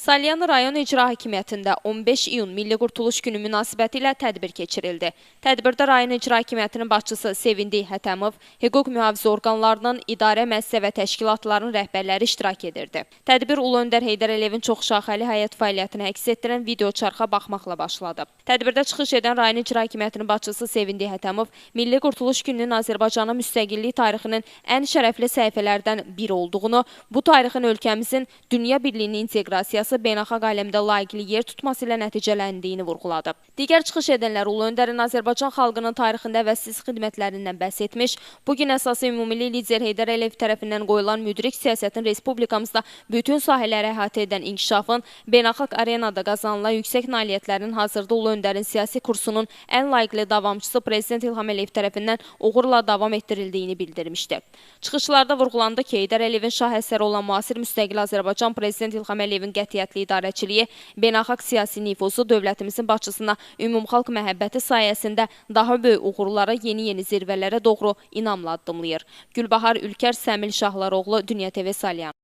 Salyan rayon icra hakimiyyətində 15 iyun Milli Qurtuluş Günü münasibətilə tədbir keçirildi. Tədbirdə rayon icra hakimiyyətinin başçısı Sevindi Hətəmov, hüquq mühafizə orqanlarının, idarə müəssisə və təşkilatların rəhbərləri iştirak edirdi. Tədbir Ulu Öndər Heydər Əliyevin çoxşaxəli həyat fəaliyyətini əks etdirən video çarxa baxmaqla başladı. Tədbirdə çıxış edən rayon icra hakimiyyətinin başçısı Sevindi Hətəmov, Milli Qurtuluş Gününün Azərbaycanın müstəqillik tarixinin ən şərəfli səhifələrdən biri olduğunu, bu tarixin ölkəmizin dünya birliyinin inteqrasiyası Konfransiyası beynəlxalq aləmdə layiqli yer tutması ilə nəticələndiyini vurğuladı. Digər çıxış edənlər Ulu Öndərin Azərbaycan xalqının tarixində əvəzsiz xidmətlərindən bəhs etmiş, bu gün əsası ümumilli lider Heydər Əliyev tərəfindən qoyulan müdrik siyasətin respublikamızda bütün sahələri əhatə edən inkişafın, beynəlxalq arenada qazanılan yüksək nailiyyətlərin hazırda Ulu Öndərin siyasi kursunun ən layiqli davamçısı Prezident İlham Əliyev tərəfindən uğurla davam etdirildiyini bildirmişdi. Çıxışlarda vurğulandı ki, Heydər Əliyevin şah əsəri olan müasir müstəqil Azərbaycan Prezident İlham Əliyevin qətiyyəti qətiyyətli idarəçiliyi, beynəlxalq siyasi nifuzu dövlətimizin başçısına ümumxalq məhəbbəti sayəsində daha böyük uğurlara, yeni-yeni zirvələrə doğru inamla addımlayır. Gülbahar Ülkər, Səmil Şahlaroğlu, Dünya TV Salyan.